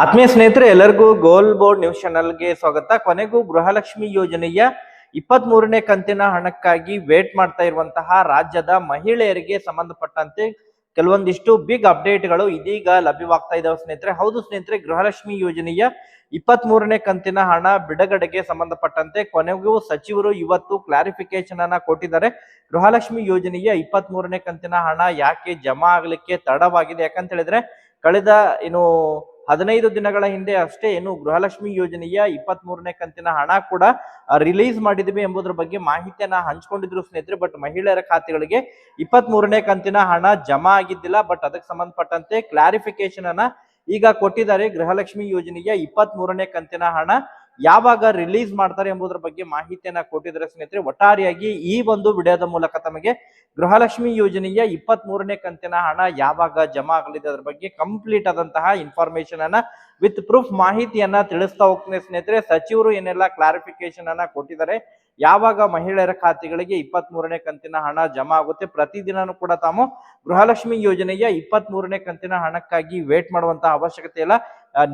ಆತ್ಮೀಯ ಸ್ನೇಹಿತರೆ, ಎಲ್ಲರಿಗೂ ಗೋಲ್ ಬೋರ್ಡ್ ನ್ಯೂಸ್ ಚಾನಲ್ಗೆ ಸ್ವಾಗತ. ಕೊನೆಗೂ ಗೃಹಲಕ್ಷ್ಮಿ ಯೋಜನೆಯ ಇಪ್ಪತ್ತ್ ಮೂರನೇ ಕಂತಿನ ಹಣಕ್ಕಾಗಿ ವೇಟ್ ಮಾಡ್ತಾ ಇರುವಂತಹ ರಾಜ್ಯದ ಮಹಿಳೆಯರಿಗೆ ಸಂಬಂಧಪಟ್ಟಂತೆ ಕೆಲವೊಂದಿಷ್ಟು ಬಿಗ್ ಅಪ್ಡೇಟ್ಗಳು ಇದೀಗ ಲಭ್ಯವಾಗ್ತಾ ಇದಾವೆ ಸ್ನೇಹಿತರೆ. ಹೌದು ಸ್ನೇಹಿತರೆ, ಗೃಹಲಕ್ಷ್ಮಿ ಯೋಜನೆಯ ಇಪ್ಪತ್ತ್ ಮೂರನೇ ಕಂತಿನ ಹಣ ಬಿಡುಗಡೆಗೆ ಸಂಬಂಧಪಟ್ಟಂತೆ ಕೊನೆಗೂ ಸಚಿವರು ಇವತ್ತು ಕ್ಲಾರಿಫಿಕೇಶನ್ ಅನ್ನ ಕೊಟ್ಟಿದ್ದಾರೆ. ಗೃಹಲಕ್ಷ್ಮಿ ಯೋಜನೆಯ ಇಪ್ಪತ್ತ್ ಮೂರನೇ ಕಂತಿನ ಹಣ ಯಾಕೆ ಜಮಾ ಆಗ್ಲಿಕ್ಕೆ ತಡವಾಗಿದೆ ಯಾಕಂತ ಹೇಳಿದ್ರೆ, ಕಳೆದ ಏನು ಹದಿನೈದು ದಿನಗಳ ಹಿಂದೆ ಅಷ್ಟೇ ಏನು ಗೃಹಲಕ್ಷ್ಮಿ ಯೋಜನೆಯ ಇಪ್ಪತ್ತ್ ಮೂರನೇ ಕಂತಿನ ಹಣ ಕೂಡ ರಿಲೀಸ್ ಮಾಡಿದ್ವಿ ಎಂಬುದರ ಬಗ್ಗೆ ಮಾಹಿತಿಯನ್ನ ಹಂಚ್ಕೊಂಡಿದ್ರು ಸ್ನೇಹಿತರೆ. ಬಟ್ ಮಹಿಳೆಯರ ಖಾತೆಗಳಿಗೆ ಇಪ್ಪತ್ತ್ ಮೂರನೇ ಕಂತಿನ ಹಣ ಜಮಾ ಆಗಿದ್ದಿಲ್ಲ. ಬಟ್ ಅದಕ್ಕೆ ಸಂಬಂಧಪಟ್ಟಂತೆ ಕ್ಲಾರಿಫಿಕೇಶನ್ ಅನ್ನ ಈಗ ಕೊಟ್ಟಿದ್ದಾರೆ. ಗೃಹಲಕ್ಷ್ಮಿ ಯೋಜನೆಯ ಇಪ್ಪತ್ತ್ ಮೂರನೇ ಕಂತಿನ ಹಣ ಯಾವಾಗ ರಿಲೀಸ್ ಮಾಡ್ತಾರೆ ಎಂಬುದರ ಬಗ್ಗೆ ಮಾಹಿತಿಯನ್ನ ಕೊಟ್ಟಿದ್ದಾರೆ ಸ್ನೇಹಿತರೆ, ಒಟ್ಟಾರೆಯಾಗಿ ಈ ಒಂದು ವಿಡಿಯೋದ ಮೂಲಕ ತಮಗೆ ಗೃಹಲಕ್ಷ್ಮಿ ಯೋಜನೆಯ ಇಪ್ಪತ್ತ್ ಮೂರನೇ ಕಂತಿನ ಹಣ ಯಾವಾಗ ಜಮಾ ಆಗಲಿದೆ ಅದರ ಬಗ್ಗೆ ಕಂಪ್ಲೀಟ್ ಆದಂತಹ ಇನ್ಫಾರ್ಮೇಶನ್ ಅನ್ನ ವಿತ್ ಪ್ರೂಫ್ ಮಾಹಿತಿಯನ್ನ ತಿಳಿಸ್ತಾ ಹೋಗ್ತೀನಿ ಸ್ನೇಹಿತರೆ. ಸಚಿವರು ಏನೆಲ್ಲ ಕ್ಲಾರಿಫಿಕೇಶನ್ ಅನ್ನ ಕೊಟ್ಟಿದ್ದಾರೆ. ಯಾವಾಗ ಮಹಿಳೆಯರ ಖಾತೆಗಳಿಗೆ ಇಪ್ಪತ್ತ್ ಮೂರನೇ ಕಂತಿನ ಹಣ ಜಮಾ ಆಗುತ್ತೆ ಪ್ರತಿದಿನನೂ ಕೂಡ ತಾವು ಗೃಹಲಕ್ಷ್ಮಿ ಯೋಜನೆಯ ಇಪ್ಪತ್ತ್ ಮೂರನೇ ಕಂತಿನ ಹಣಕ್ಕಾಗಿ ವೇಟ್ ಮಾಡುವಂತಹ ಅವಶ್ಯಕತೆ ಇಲ್ಲ.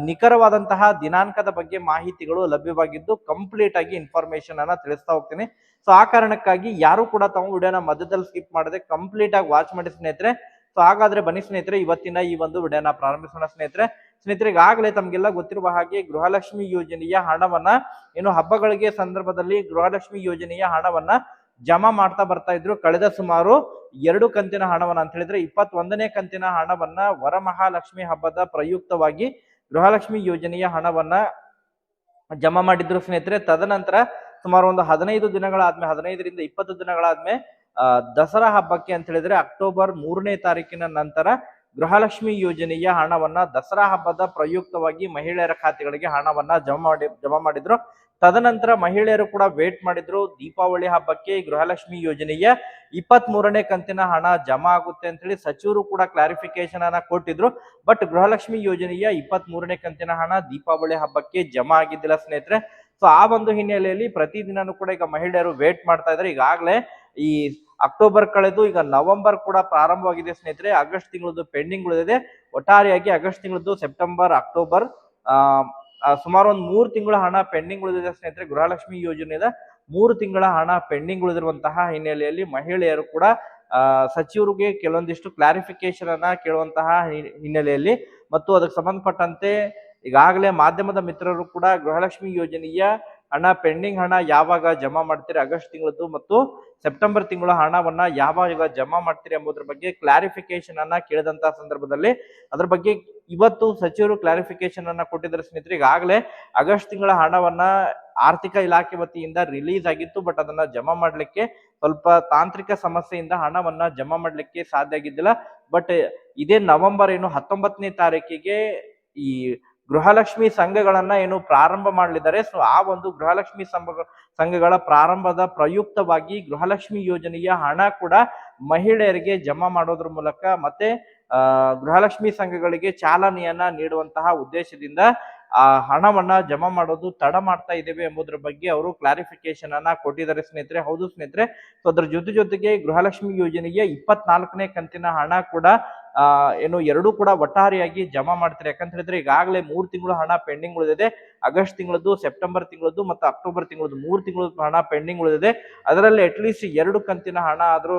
ನಿಖರವಾದಂತಹ ದಿನಾಂಕದ ಬಗ್ಗೆ ಮಾಹಿತಿಗಳು ಲಭ್ಯವಾಗಿದ್ದು ಕಂಪ್ಲೀಟ್ ಆಗಿ ಇನ್ಫಾರ್ಮೇಶನ್ ಅನ್ನ ತಿಳಿಸ್ತಾ ಹೋಗ್ತೀನಿ. ಸೊ ಆ ಕಾರಣಕ್ಕಾಗಿ ಯಾರು ಕೂಡ ತಾವು ವಿಡಿಯೋನ ಮಧ್ಯದಲ್ಲಿ ಸ್ಕಿಪ್ ಮಾಡದೆ ಕಂಪ್ಲೀಟ್ ಆಗಿ ವಾಚ್ ಮಾಡಿ ಸ್ನೇಹಿತರೆ. ಸೊ ಹಾಗಾದ್ರೆ ಬನ್ನಿ ಸ್ನೇಹಿತರೆ, ಇವತ್ತಿನ ಈ ಒಂದು ವಿಡಿಯೋನ ಪ್ರಾರಂಭಿಸೋಣ ಸ್ನೇಹಿತರೆ. ಸ್ನೇಹಿತರೆ ಆಗಲೇ ತಮಗೆಲ್ಲ ಗೊತ್ತಿರುವ ಹಾಗೆ ಗೃಹಲಕ್ಷ್ಮಿ ಯೋಜನೆಯ ಹಣವನ್ನ ಏನು ಹಬ್ಬಗಳಿಗೆ ಸಂದರ್ಭದಲ್ಲಿ ಗೃಹಲಕ್ಷ್ಮಿ ಯೋಜನೆಯ ಹಣವನ್ನ ಜಮಾ ಮಾಡ್ತಾ ಬರ್ತಾ ಇದ್ರು. ಕಳೆದ ಸುಮಾರು ಎರಡು ಕಂತಿನ ಹಣವನ್ನ ಅಂತ ಹೇಳಿದ್ರೆ ಇಪ್ಪತ್ತೊಂದನೇ ಕಂತಿನ ಹಣವನ್ನ ವರಮಹಾಲಕ್ಷ್ಮಿ ಹಬ್ಬದ ಪ್ರಯುಕ್ತವಾಗಿ ಗೃಹಲಕ್ಷ್ಮಿ ಯೋಜನೆಯ ಹಣವನ್ನ ಜಮಾ ಮಾಡಿದ್ರು ಸ್ನೇಹಿತರೆ. ತದನಂತರ ಸುಮಾರು ಒಂದು ಹದಿನೈದು ದಿನಗಳಾದ್ಮೇಲೆ ಹದಿನೈದರಿಂದ ಇಪ್ಪತ್ತು ದಿನಗಳಾದ್ಮೇಲೆ ದಸರಾ ಹಬ್ಬಕ್ಕೆ ಅಂತ ಹೇಳಿದ್ರೆ ಅಕ್ಟೋಬರ್ ಮೂರನೇ ತಾರೀಕಿನ ನಂತರ ಗೃಹಲಕ್ಷ್ಮಿ ಯೋಜನೆಯ ಹಣವನ್ನ ದಸರಾ ಹಬ್ಬದ ಪ್ರಯುಕ್ತವಾಗಿ ಮಹಿಳೆಯರ ಖಾತೆಗಳಿಗೆ ಹಣವನ್ನ ಜಮಾ ಮಾಡಿ, ಜಮಾ ಮಾಡಿದ್ರು. ತದನಂತರ ಮಹಿಳೆಯರು ಕೂಡ ವೇಟ್ ಮಾಡಿದ್ರು. ದೀಪಾವಳಿ ಹಬ್ಬಕ್ಕೆ ಗೃಹಲಕ್ಷ್ಮಿ ಯೋಜನೆಯ ಇಪ್ಪತ್ತ್ ಮೂರನೇ ಕಂತಿನ ಹಣ ಜಮಾ ಆಗುತ್ತೆ ಅಂತ ಹೇಳಿ ಸಚಿವರು ಕೂಡ ಕ್ಲಾರಿಫಿಕೇಶನ್ ಅನ್ನ ಕೊಟ್ಟಿದ್ರು. ಬಟ್ ಗೃಹಲಕ್ಷ್ಮಿ ಯೋಜನೆಯ ಇಪ್ಪತ್ತ್ ಮೂರನೇ ಕಂತಿನ ಹಣ ದೀಪಾವಳಿ ಹಬ್ಬಕ್ಕೆ ಜಮಾ ಆಗಿದ್ದಿಲ್ಲ ಸ್ನೇಹಿತರೆ. ಸೊ ಆ ಒಂದು ಹಿನ್ನೆಲೆಯಲ್ಲಿ ಪ್ರತಿದಿನನೂ ಕೂಡ ಈಗ ಮಹಿಳೆಯರು ವೇಟ್ ಮಾಡ್ತಾ ಇದ್ದಾರೆ ಈಗಾಗಲೇ ಈ ಅಕ್ಟೋಬರ್ ಕಳೆದು ಈಗ ನವೆಂಬರ್ ಕೂಡ ಪ್ರಾರಂಭವಾಗಿದೆ ಸ್ನೇಹಿತರೆ. ಆಗಸ್ಟ್ ತಿಂಗಳದ್ದು ಪೆಂಡಿಂಗ್ ಉಳಿದಿದೆ. ಒಟ್ಟಾರೆಯಾಗಿ ಆಗಸ್ಟ್ ತಿಂಗಳದ್ದು ಸೆಪ್ಟೆಂಬರ್, ಅಕ್ಟೋಬರ್ ಸುಮಾರು ಒಂದು ಮೂರು ತಿಂಗಳ ಹಣ ಪೆಂಡಿಂಗ್ ಉಳಿದಿದೆ ಸ್ನೇಹಿತರೆ. ಗೃಹಲಕ್ಷ್ಮಿ ಯೋಜನೆಯ ಮೂರು ತಿಂಗಳ ಹಣ ಪೆಂಡಿಂಗ್ ಉಳಿದಿರುವಂತಹ ಹಿನ್ನೆಲೆಯಲ್ಲಿ ಮಹಿಳೆಯರು ಕೂಡ ಸಚಿವರಿಗೆ ಕೆಲವೊಂದಿಷ್ಟು ಕ್ಲಾರಿಫಿಕೇಶನ್ ಅನ್ನ ಕೇಳುವಂತಹ ಹಿನ್ನೆಲೆಯಲ್ಲಿ ಮತ್ತು ಅದಕ್ಕೆ ಸಂಬಂಧಪಟ್ಟಂತೆ ಈಗಾಗಲೇ ಮಾಧ್ಯಮದ ಮಿತ್ರರು ಕೂಡ ಗೃಹಲಕ್ಷ್ಮಿ ಯೋಜನೆಯ ಹಣ ಪೆಂಡಿಂಗ್ ಹಣ ಯಾವಾಗ ಜಮಾ ಮಾಡ್ತೀರಿ ಆಗಸ್ಟ್ ತಿಂಗಳದ್ದು ಮತ್ತು ಸೆಪ್ಟೆಂಬರ್ ತಿಂಗಳ ಹಣವನ್ನ ಯಾವಾಗ ಜಮಾ ಮಾಡ್ತೀರಿ ಎಂಬುದ್ರ ಬಗ್ಗೆ ಕ್ಲಾರಿಫಿಕೇಶನ್ ಅನ್ನ ಕೇಳಿದಂತ ಸಂದರ್ಭದಲ್ಲಿ ಅದ್ರ ಬಗ್ಗೆ ಇವತ್ತು ಸಚಿವರು ಕ್ಲಾರಿಫಿಕೇಶನ್ ಅನ್ನ ಕೊಟ್ಟಿದ್ದಾರೆ ಸ್ನೇಹಿತರೆ, ಈಗಾಗಲೇ ಆಗಸ್ಟ್ ತಿಂಗಳ ಹಣವನ್ನ ಆರ್ಥಿಕ ಇಲಾಖೆ ವತಿಯಿಂದ ರಿಲೀಸ್ ಆಗಿತ್ತು ಬಟ್ ಅದನ್ನ ಜಮಾ ಮಾಡ್ಲಿಕ್ಕೆ ಸ್ವಲ್ಪ ತಾಂತ್ರಿಕ ಸಮಸ್ಯೆಯಿಂದ ಹಣವನ್ನ ಜಮಾ ಮಾಡ್ಲಿಕ್ಕೆ ಸಾಧ್ಯ ಆಗಿದ್ದಿಲ್ಲ. ಬಟ್ ಇದೇ ನವೆಂಬರ್ ಏನು ಹತ್ತೊಂಬತ್ತನೇ ತಾರೀಕಿಗೆ ಈ ಗೃಹಲಕ್ಷ್ಮಿ ಸಂಘಗಳನ್ನ ಏನು ಪ್ರಾರಂಭ ಮಾಡಲಿದ್ದಾರೆ. ಸೊ ಆ ಒಂದು ಗೃಹಲಕ್ಷ್ಮಿ ಸಂಘ ಸಂಘಗಳ ಪ್ರಾರಂಭದ ಪ್ರಯುಕ್ತವಾಗಿ ಗೃಹಲಕ್ಷ್ಮಿ ಯೋಜನೆಯ ಹಣ ಕೂಡ ಮಹಿಳೆಯರಿಗೆ ಜಮಾ ಮಾಡೋದ್ರ ಮೂಲಕ ಮತ್ತೆ ಗೃಹಲಕ್ಷ್ಮಿ ಸಂಘಗಳಿಗೆ ಚಾಲನೆಯನ್ನ ನೀಡುವಂತಹ ಉದ್ದೇಶದಿಂದ ಆ ಹಣವನ್ನ ಜಮಾ ಮಾಡೋದು ತಡ ಮಾಡ್ತಾ ಇದ್ದೇವೆ ಎಂಬುದರ ಬಗ್ಗೆ ಅವರು ಕ್ಲಾರಿಫಿಕೇಶನ್ ಅನ್ನ ಕೊಟ್ಟಿದ್ದಾರೆ ಸ್ನೇಹಿತರೆ. ಹೌದು ಸ್ನೇಹಿತರೆ. ಸೊ ಅದ್ರ ಜೊತೆ ಜೊತೆಗೆ ಗೃಹಲಕ್ಷ್ಮಿ ಯೋಜನೆಗೆ ಇಪ್ಪತ್ನಾಲ್ಕನೇ ಕಂತಿನ ಹಣ ಕೂಡ ಏನು ಎರಡು ಕೂಡ ಒಟ್ಟಾರೆಯಾಗಿ ಜಮಾ ಮಾಡ್ತಾರೆ. ಯಾಕಂತ ಹೇಳಿದ್ರೆ ಈಗಾಗಲೇ ಮೂರು ತಿಂಗಳು ಹಣ ಪೆಂಡಿಂಗ್ ಉಳಿದಿದೆ. ಆಗಸ್ಟ್ ತಿಂಗಳದ್ದು, ಸೆಪ್ಟೆಂಬರ್ ತಿಂಗಳದ್ದು ಮತ್ತು ಅಕ್ಟೋಬರ್ ತಿಂಗಳದ್ದು ಮೂರು ತಿಂಗಳ ಹಣ ಪೆಂಡಿಂಗ್ ಉಳಿದಿದೆ. ಅದರಲ್ಲಿ ಅಟ್ಲೀಸ್ಟ್ ಎರಡು ಕಂತಿನ ಹಣ ಆದ್ರೂ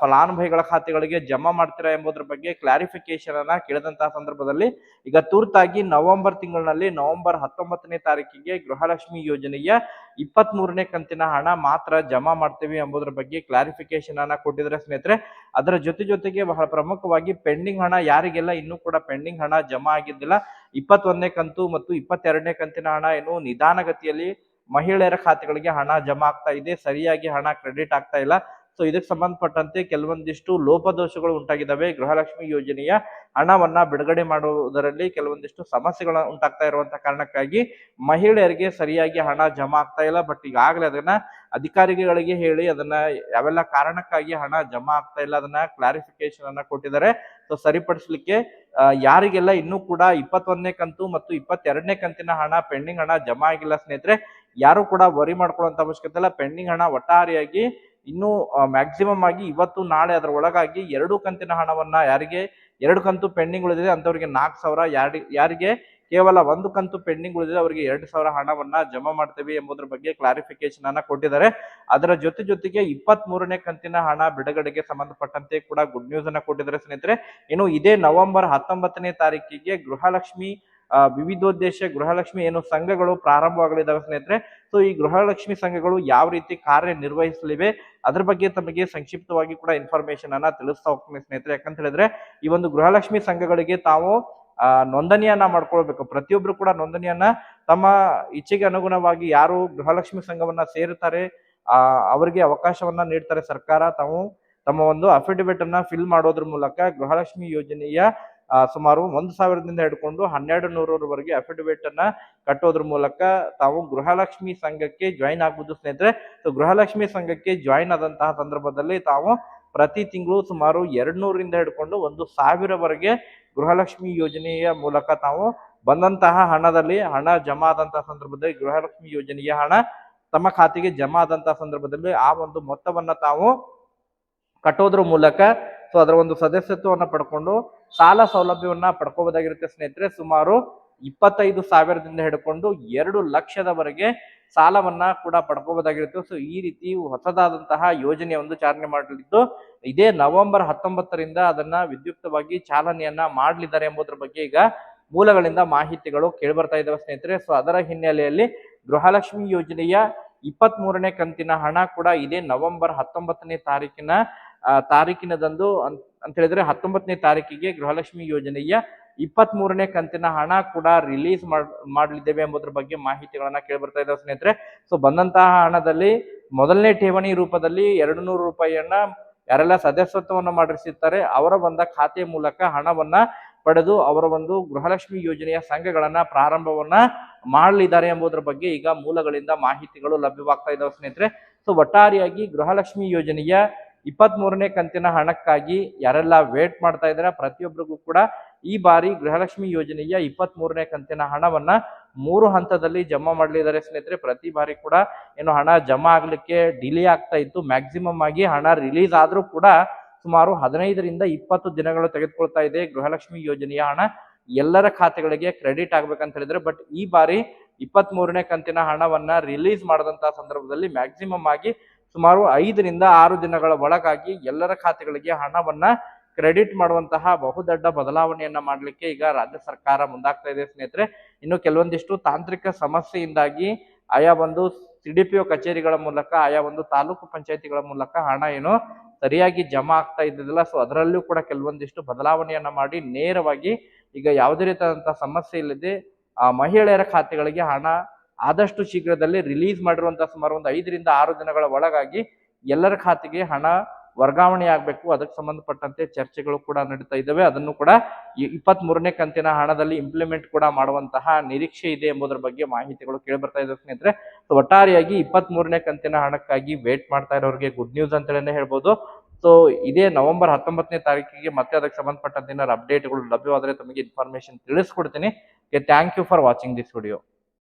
ಫಲಾನುಭವಿಗಳ ಖಾತೆಗಳಿಗೆ ಜಮಾ ಮಾಡ್ತೀರಾ ಎಂಬುದ್ರ ಬಗ್ಗೆ ಕ್ಲಾರಿಫಿಕೇಶನ್ ಅನ್ನ ಕೇಳಿದಂತಹ ಸಂದರ್ಭದಲ್ಲಿ ಈಗ ತುರ್ತಾಗಿ ನವೆಂಬರ್ ತಿಂಗಳಿನಲ್ಲಿ ನವೆಂಬರ್ ಹತ್ತೊಂಬತ್ತನೇ ತಾರೀಕಿಗೆ ಗೃಹಲಕ್ಷ್ಮಿ ಯೋಜನೆಯ ಇಪ್ಪತ್ತ್ ಮೂರನೇ ಕಂತಿನ ಹಣ ಮಾತ್ರ ಜಮಾ ಮಾಡ್ತೀವಿ ಎಂಬುದ್ರ ಬಗ್ಗೆ ಕ್ಲಾರಿಫಿಕೇಶನ್ ಅನ್ನ ಕೊಟ್ಟಿದ್ರೆ ಸ್ನೇಹಿತರೆ, ಅದರ ಜೊತೆ ಜೊತೆಗೆ ಬಹಳ ಪ್ರಮುಖವಾಗಿ ಪೆಂಡಿಂಗ್ ಹಣ ಯಾರಿಗೆಲ್ಲ ಇನ್ನೂ ಕೂಡ ಪೆಂಡಿಂಗ್ ಹಣ ಜಮಾ ಆಗಿದ್ದಿಲ್ಲ, ಇಪ್ಪತ್ತೊಂದನೇ ಕಂತು ಮತ್ತು ಇಪ್ಪತ್ತೆರಡನೇ ಕಂತಿನ ಹಣ ಏನು ನಿಧಾನಗತಿಯಲ್ಲಿ ಮಹಿಳೆಯರ ಖಾತೆಗಳಿಗೆ ಹಣ ಜಮಾ ಆಗ್ತಾ ಇದೆ, ಸರಿಯಾಗಿ ಹಣ ಕ್ರೆಡಿಟ್ ಆಗ್ತಾ ಇಲ್ಲ. ಸೊ ಇದಕ್ಕೆ ಸಂಬಂಧಪಟ್ಟಂತೆ ಕೆಲವೊಂದಿಷ್ಟು ಲೋಪದೋಷಗಳು ಉಂಟಾಗಿದ್ದಾವೆ. ಗೃಹಲಕ್ಷ್ಮಿ ಯೋಜನೆಯ ಹಣವನ್ನ ಬಿಡುಗಡೆ ಮಾಡುವುದರಲ್ಲಿ ಕೆಲವೊಂದಿಷ್ಟು ಸಮಸ್ಯೆಗಳು ಉಂಟಾಗ್ತಾ ಇರುವಂತಹ ಕಾರಣಕ್ಕಾಗಿ ಮಹಿಳೆಯರಿಗೆ ಸರಿಯಾಗಿ ಹಣ ಜಮಾ ಆಗ್ತಾ ಇಲ್ಲ. ಬಟ್ ಈಗಾಗಲೇ ಅದನ್ನ ಅಧಿಕಾರಿಗಳಿಗೆ ಹೇಳಿ ಅದನ್ನ ಯಾವೆಲ್ಲ ಕಾರಣಕ್ಕಾಗಿ ಹಣ ಜಮಾ ಆಗ್ತಾ ಇಲ್ಲ ಅದನ್ನ ಕ್ಲಾರಿಫಿಕೇಶನ್ ಅನ್ನ ಕೊಟ್ಟಿದ್ದಾರೆ. ಸೊ ಸರಿಪಡಿಸಲಿಕ್ಕೆ ಯಾರಿಗೆಲ್ಲ ಇನ್ನೂ ಕೂಡ ಇಪ್ಪತ್ತೊಂದನೇ ಕಂತು ಮತ್ತು ಇಪ್ಪತ್ತೆರಡನೇ ಕಂತಿನ ಹಣ ಪೆಂಡಿಂಗ್ ಹಣ ಜಮಾ ಆಗಿಲ್ಲ ಸ್ನೇಹಿತರೆ, ಯಾರು ಕೂಡ ವರಿ ಮಾಡ್ಕೊಳ್ಳುವಂತ ಅವಶ್ಯಕತೆ ಇಲ್ಲ. ಪೆಂಡಿಂಗ್ ಹಣ ಒಟ್ಟಾರೆಯಾಗಿ ಇನ್ನು ಮ್ಯಾಕ್ಸಿಮಮ್ ಆಗಿ ಇವತ್ತು ನಾಳೆ ಅದರ ಒಳಗಾಗಿ ಎರಡು ಕಂತಿನ ಹಣವನ್ನ ಯಾರಿಗೆ, ಎರಡು ಕಂತು ಪೆಂಡಿಂಗ್ ಉಳಿದಿದೆ ಅಂತವರಿಗೆ ನಾಲ್ಕು ಸಾವಿರ, ಯಾರಿ, ಯಾರಿಗೆ ಕೇವಲ ಒಂದು ಕಂತು ಪೆಂಡಿಂಗ್ ಉಳಿದಿದೆ ಅವರಿಗೆ ಎರಡು ಸಾವಿರ ಹಣವನ್ನ ಜಮಾ ಮಾಡ್ತೇವೆ ಎಂಬುದರ ಬಗ್ಗೆ ಕ್ಲಾರಿಫಿಕೇಶನ್ ಅನ್ನ ಕೊಟ್ಟಿದ್ದಾರೆ. ಅದರ ಜೊತೆ ಜೊತೆಗೆ ಇಪ್ಪತ್ತ್ ಮೂರನೇ ಕಂತಿನ ಹಣ ಬಿಡುಗಡೆಗೆ ಸಂಬಂಧಪಟ್ಟಂತೆ ಕೂಡ ಗುಡ್ ನ್ಯೂಸ್ ಅನ್ನ ಕೊಟ್ಟಿದ್ದಾರೆ ಸ್ನೇಹಿತರೆ. ಇನ್ನು ಇದೇ ನವೆಂಬರ್ ಹತ್ತೊಂಬತ್ತನೇ ತಾರೀಕಿಗೆ ಗೃಹಲಕ್ಷ್ಮಿ ವಿವಿಧೋದ್ದೇಶ ಗೃಹಲಕ್ಷ್ಮಿ ಏನು ಸಂಘಗಳು ಪ್ರಾರಂಭವಾಗಲಿದ್ದಾವೆ ಸ್ನೇಹಿತರೆ. ಸೊ ಈ ಗೃಹಲಕ್ಷ್ಮಿ ಸಂಘಗಳು ಯಾವ ರೀತಿ ಕಾರ್ಯನಿರ್ವಹಿಸಲಿವೆ? ಅದ್ರ ಬಗ್ಗೆ ತಮಗೆ ಸಂಕ್ಷಿಪ್ತವಾಗಿ ಕೂಡ ಇನ್ಫಾರ್ಮೇಶನ್ ಅನ್ನ ತಿಳಿಸ್ತಾ ಹೋಗ್ತೀನಿ ಸ್ನೇಹಿತರೆ. ಯಾಕಂತ ಹೇಳಿದ್ರೆ, ಈ ಒಂದು ಗೃಹಲಕ್ಷ್ಮಿ ಸಂಘಗಳಿಗೆ ತಾವು ನೋಂದಣಿಯನ್ನ ಮಾಡ್ಕೊಳ್ಬೇಕು. ಪ್ರತಿಯೊಬ್ರು ಕೂಡ ನೋಂದಣಿಯನ್ನ ತಮ್ಮ ಇಚ್ಛೆಗೆ ಅನುಗುಣವಾಗಿ ಯಾರು ಗೃಹಲಕ್ಷ್ಮಿ ಸಂಘವನ್ನ ಸೇರುತ್ತಾರೆ, ಆ, ಅವರಿಗೆ ಅವಕಾಶವನ್ನ ನೀಡ್ತಾರೆ ಸರ್ಕಾರ. ತಾವು ತಮ್ಮ ಒಂದು ಅಫಿಡವಿಟ್ ಅನ್ನ ಫಿಲ್ ಮಾಡೋದ್ರ ಮೂಲಕ ಗೃಹಲಕ್ಷ್ಮಿ ಯೋಜನೆಯ ಸುಮಾರು ಒಂದು ಸಾವಿರದಿಂದ ಹಿಡ್ಕೊಂಡು ಹನ್ನೆರಡು ನೂರವರೆಗೆ ಅಫಿಡವಿಟ್ ಅನ್ನ ಕಟ್ಟೋದ್ರ ಮೂಲಕ ತಾವು ಗೃಹಲಕ್ಷ್ಮಿ ಸಂಘಕ್ಕೆ ಜಾಯಿನ್ ಆಗ್ಬೋದು ಸ್ನೇಹಿತರೆ. ಸೊ ಗೃಹಲಕ್ಷ್ಮಿ ಸಂಘಕ್ಕೆ ಜಾಯಿನ್ ಆದಂತಹ ಸಂದರ್ಭದಲ್ಲಿ ತಾವು ಪ್ರತಿ ತಿಂಗಳು ಸುಮಾರು ಎರಡು ನೂರಿಂದ ಹಿಡ್ಕೊಂಡು ಒಂದು ಸಾವಿರವರೆಗೆ ಗೃಹಲಕ್ಷ್ಮಿ ಯೋಜನೆಯ ಮೂಲಕ ತಾವು ಬಂದಂತಹ ಹಣದಲ್ಲಿ ಹಣ ಜಮಾ ಆದಂತಹ ಸಂದರ್ಭದಲ್ಲಿ, ಗೃಹಲಕ್ಷ್ಮಿ ಯೋಜನೆಯ ಹಣ ತಮ್ಮ ಖಾತೆಗೆ ಜಮಾ ಆದಂತಹ ಸಂದರ್ಭದಲ್ಲಿ ಆ ಒಂದು ಮೊತ್ತವನ್ನ ತಾವು ಕಟ್ಟೋದ್ರ ಮೂಲಕ ಸೊ ಅದರ ಒಂದು ಸದಸ್ಯತ್ವವನ್ನ ಪಡ್ಕೊಂಡು ಸಾಲ ಸೌಲಭ್ಯವನ್ನ ಪಡ್ಕೋಬಹುದಾಗಿರುತ್ತೆ ಸ್ನೇಹಿತರೆ. ಸುಮಾರು ಇಪ್ಪತ್ತೈದು ಸಾವಿರದಿಂದ ಹಿಡ್ಕೊಂಡು ಎರಡು ಲಕ್ಷದವರೆಗೆ ಸಾಲವನ್ನ ಕೂಡ ಪಡ್ಕೋಬಹುದಾಗಿರುತ್ತೆ. ಸೊ ಈ ರೀತಿ ಹೊಸದಾದಂತಹ ಯೋಜನೆಯ ಒಂದು ಚಾಲನೆ ಮಾಡಲಿದ್ದು, ಇದೇ ನವೆಂಬರ್ ಹತ್ತೊಂಬತ್ತರಿಂದ ಅದನ್ನ ವಿದ್ಯುಕ್ತವಾಗಿ ಚಾಲನೆಯನ್ನ ಮಾಡಲಿದ್ದಾರೆ ಎಂಬುದರ ಬಗ್ಗೆ ಈಗ ಮೂಲಗಳಿಂದ ಮಾಹಿತಿಗಳು ಕೇಳ್ಬರ್ತಾ ಇದ್ದಾವೆ ಸ್ನೇಹಿತರೆ. ಸೊ ಅದರ ಹಿನ್ನೆಲೆಯಲ್ಲಿ ಗೃಹಲಕ್ಷ್ಮಿ ಯೋಜನೆಯ ಇಪ್ಪತ್ತ್ ಮೂರನೇ ಕಂತಿನ ಹಣ ಕೂಡ ಇದೇ ನವೆಂಬರ್ ಹತ್ತೊಂಬತ್ತನೇ ತಾರೀಕಿನ ತಾರೀಕಿನದಂದು ಅಂತ ಹೇಳಿದ್ರೆ ಹತ್ತೊಂಬತ್ತನೇ ತಾರೀಕಿಗೆ ಗೃಹಲಕ್ಷ್ಮಿ ಯೋಜನೆಯ ಇಪ್ಪತ್ತ್ ಮೂರನೇ ಕಂತಿನ ಹಣ ಕೂಡ ರಿಲೀಸ್ ಮಾಡ್, ಮಾಡಲಿದ್ದೇವೆ ಎಂಬುದ್ರ ಬಗ್ಗೆ ಮಾಹಿತಿಗಳನ್ನ ಕೇಳ್ಬರ್ತಾ ಇದ್ದಾವೆ ಸ್ನೇಹಿತರೆ. ಸೊ ಬಂದಂತಹ ಹಣದಲ್ಲಿ ಮೊದಲನೇ ಠೇವಣಿ ರೂಪದಲ್ಲಿ ಎರಡು ನೂರು ರೂಪಾಯಿಯನ್ನ ಯಾರೆಲ್ಲ ಸದಸ್ಯತ್ವವನ್ನು ಮಾಡಿಸಿರ್ತಾರೆ ಅವರ ಬಂದ ಖಾತೆ ಮೂಲಕ ಹಣವನ್ನ ಪಡೆದು ಅವರ ಒಂದು ಗೃಹಲಕ್ಷ್ಮಿ ಯೋಜನೆಯ ಸಂಘಗಳನ್ನ ಪ್ರಾರಂಭವನ್ನ ಮಾಡಲಿದ್ದಾರೆ ಎಂಬುದರ ಬಗ್ಗೆ ಈಗ ಮೂಲಗಳಿಂದ ಮಾಹಿತಿಗಳು ಲಭ್ಯವಾಗ್ತಾ ಇದ್ದಾವೆ ಸ್ನೇಹಿತರೆ. ಸೊ ಒಟ್ಟಾರೆಯಾಗಿ ಗೃಹಲಕ್ಷ್ಮಿ ಯೋಜನೆಯ ಇಪ್ಪತ್ತ್ ಮೂರನೇ ಕಂತಿನ ಹಣಕ್ಕಾಗಿ ಯಾರೆಲ್ಲ ವೇಟ್ ಮಾಡ್ತಾ ಇದ್ದಾರೆ ಪ್ರತಿಯೊಬ್ಬರಿಗೂ ಕೂಡ ಈ ಬಾರಿ ಗೃಹಲಕ್ಷ್ಮಿ ಯೋಜನೆಯ ಇಪ್ಪತ್ತ್ ಮೂರನೇ ಕಂತಿನ ಹಣವನ್ನ ಮೂರು ಹಂತದಲ್ಲಿ ಜಮಾ ಮಾಡಲಿದ್ದಾರೆ ಸ್ನೇಹಿತರೆ. ಪ್ರತಿ ಬಾರಿ ಕೂಡ ಏನು ಹಣ ಜಮಾ ಆಗ್ಲಿಕ್ಕೆ ಡಿಲೇ ಆಗ್ತಾ ಇತ್ತು. ಮ್ಯಾಕ್ಸಿಮಮ್ ಆಗಿ ಹಣ ರಿಲೀಸ್ ಆದ್ರೂ ಕೂಡ ಸುಮಾರು ಹದಿನೈದರಿಂದ ಇಪ್ಪತ್ತು ದಿನಗಳು ತೆಗೆದುಕೊಳ್ತಾ ಇದೆ ಗೃಹಲಕ್ಷ್ಮಿ ಯೋಜನೆಯ ಹಣ. ಎಲ್ಲರ ಖಾತೆಗಳಿಗೆ ಕ್ರೆಡಿಟ್ ಆಗ್ಬೇಕಂತ ಹೇಳಿದ್ರೆ ಬಟ್ ಈ ಬಾರಿ ಇಪ್ಪತ್ತ್ ಮೂರನೇ ಕಂತಿನ ಹಣವನ್ನ ರಿಲೀಸ್ ಮಾಡಿದಂತಹ ಸಂದರ್ಭದಲ್ಲಿ ಮ್ಯಾಕ್ಸಿಮಮ್ ಆಗಿ ಸುಮಾರು ಐದರಿಂದ ಆರು ದಿನಗಳ ಒಳಗಾಗಿ ಎಲ್ಲರ ಖಾತೆಗಳಿಗೆ ಹಣವನ್ನ ಕ್ರೆಡಿಟ್ ಮಾಡುವಂತಹ ಬಹುದೊಡ್ಡ ಬದಲಾವಣೆಯನ್ನ ಮಾಡಲಿಕ್ಕೆ ಈಗ ರಾಜ್ಯ ಸರ್ಕಾರ ಮುಂದಾಗ್ತಾ ಇದೆ ಸ್ನೇಹಿತರೆ. ಇನ್ನು ಕೆಲವೊಂದಿಷ್ಟು ತಾಂತ್ರಿಕ ಸಮಸ್ಯೆಯಿಂದಾಗಿ ಆಯಾ ಒಂದು ಸಿಡಿಪಿಒ ಕಚೇರಿಗಳ ಮೂಲಕ, ಆಯಾ ಒಂದು ತಾಲೂಕು ಪಂಚಾಯತಿಗಳ ಮೂಲಕ ಹಣ ಏನು ಸರಿಯಾಗಿ ಜಮಾ ಆಗ್ತಾ ಇದ್ದಿದ್ದಿಲ್ಲ. ಸೊ ಅದರಲ್ಲೂ ಕೂಡ ಕೆಲವೊಂದಿಷ್ಟು ಬದಲಾವಣೆಯನ್ನ ಮಾಡಿ ನೇರವಾಗಿ ಈಗ ಯಾವುದೇ ರೀತಿಯಾದಂತಹ ಸಮಸ್ಯೆ ಇಲ್ಲದೆ ಆ ಮಹಿಳೆಯರ ಖಾತೆಗಳಿಗೆ ಹಣ ಆದಷ್ಟು ಶೀಘ್ರದಲ್ಲಿ ರಿಲೀಸ್ ಮಾಡಿರುವಂತಹ ಸುಮಾರು ಒಂದು ಐದರಿಂದ ಆರು ದಿನಗಳ ಒಳಗಾಗಿ ಎಲ್ಲರ ಖಾತೆಗೆ ಹಣ ವರ್ಗಾವಣೆ ಆಗಬೇಕು. ಅದಕ್ಕೆ ಸಂಬಂಧಪಟ್ಟಂತೆ ಚರ್ಚೆಗಳು ಕೂಡ ನಡೀತಾ ಇದ್ದಾವೆ. ಅದನ್ನು ಕೂಡ ಇಪ್ಪತ್ತ್ ಮೂರನೇ ಕಂತಿನ ಹಣದಲ್ಲಿ ಇಂಪ್ಲಿಮೆಂಟ್ ಕೂಡ ಮಾಡುವಂತಹ ನಿರೀಕ್ಷೆ ಇದೆ ಎಂಬುದರ ಬಗ್ಗೆ ಮಾಹಿತಿಗಳು ಕೇಳಿ ಬರ್ತಾ ಇದ್ದಾವೆ ಸ್ನೇಹಿತರೆ. ಸೊ ಒಟ್ಟಾರೆಯಾಗಿ ಇಪ್ಪತ್ತ್ ಮೂರನೇ ಕಂತಿನ ಹಣಕ್ಕಾಗಿ ವೇಟ್ ಮಾಡ್ತಾ ಇರೋರಿಗೆ ಗುಡ್ ನ್ಯೂಸ್ ಅಂತೇಳಿ ಹೇಳ್ಬೋದು. ಸೊ ಇದೇ ನವೆಂಬರ್ ಹತ್ತೊಂಬತ್ತನೇ ತಾರೀಕಿಗೆ ಮತ್ತೆ ಅದಕ್ಕೆ ಸಂಬಂಧಪಟ್ಟಂತೆ ಏನಾದ್ರು ಅಪ್ಡೇಟ್ಗಳು ಲಭ್ಯವಾದರೆ ತಮಗೆ ಇನ್ಫಾರ್ಮೇಶನ್ ತಿಳಿಸ್ಕೊಡ್ತೀನಿ. Thank you for watching this video